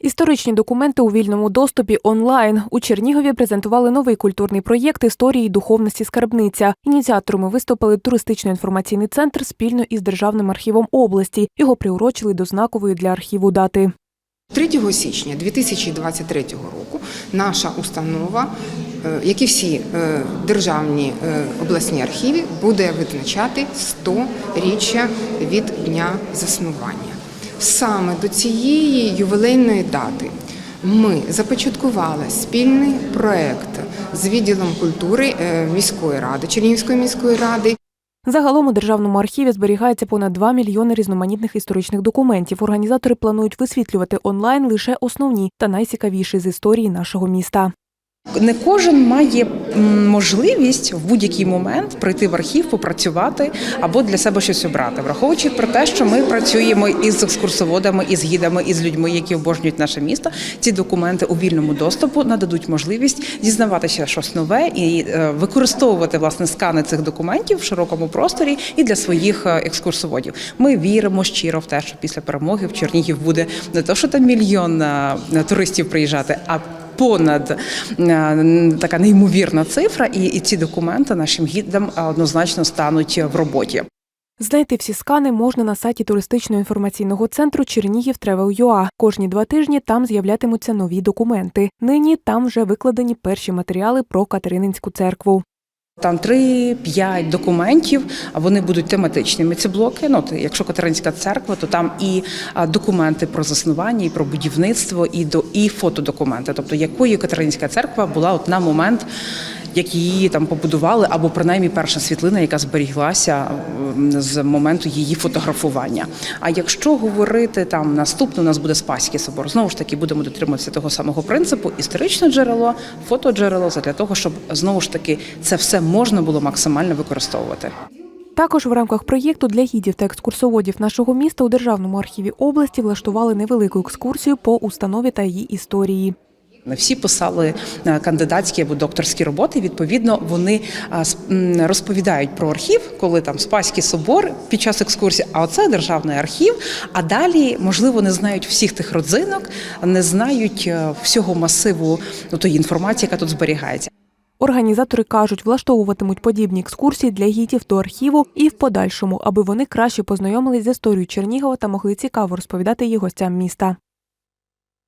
Історичні документи у вільному доступі онлайн у Чернігові презентували новий культурний проєкт історії духовності скарбниця. Ініціаторами виступили туристично-інформаційний центр спільно із державним архівом області. Його приурочили до знакової для архіву дати. 3 січня 2023 року наша установа, е, як і всі е, державні е, обласні архіви, буде відзначати 100-річчя від дня заснування. Саме до цієї ювілейної дати ми започаткували спільний проект з відділом культури е, міської ради Чернігівської міської ради Загалом у державному архіві зберігається понад 2 мільйони різноманітних історичних документів. Організатори планують висвітлювати онлайн лише основні та найцікавіші з історії нашого міста. Не кожен має можливість в будь-який момент прийти в архів, попрацювати або для себе щось обрати, враховуючи про те, що ми працюємо із екскурсоводами, із гідами, із людьми, які обожнюють наше місто. Ці документи у вільному доступу нададуть можливість дізнаватися щось нове і е, використовувати власне скани цих документів в широкому просторі і для своїх е, екскурсоводів. Ми віримо щиро в те, що після перемоги в Чернігів буде не то, що там мільйон е, туристів приїжджати, а понад е, така неймовірна цифра, і, і ці документи нашим гідам е, однозначно стануть в роботі. Знайти всі скани можна на сайті туристично-інформаційного центру Чернігів Travel.ua. Кожні два тижні там з'являтимуться нові документи. Нині там вже викладені перші матеріали про Катерининську церкву. Там 3-5 документів, а вони будуть тематичними. Ці блоки. Ну, якщо Катеринська церква, то там і документи про заснування, і про будівництво, і до і фотодокументи. Тобто, якою Катеринська церква була от на момент, як її там побудували, або принаймні перша світлина, яка зберіглася з моменту її фотографування. А якщо говорити там наступно, у нас буде Спаський собор. Знову ж таки, будемо дотримуватися того самого принципу: історичне джерело, фотоджерело, для того, щоб знову ж таки це все можна було максимально використовувати. Також в рамках проєкту для гідів та екскурсоводів нашого міста у Державному архіві області влаштували невелику екскурсію по установі та її історії. Не всі писали е, кандидатські або докторські роботи. Відповідно, вони а, розповідають про архів, коли там Спаський собор під час екскурсії, а оце державний архів. А далі, можливо, не знають всіх тих родзинок, не знають е, всього масиву ну, тої інформації, яка тут зберігається. Організатори кажуть, влаштовуватимуть подібні екскурсії для гідів до архіву і в подальшому, аби вони краще познайомились з історією Чернігова та могли цікаво розповідати її гостям міста.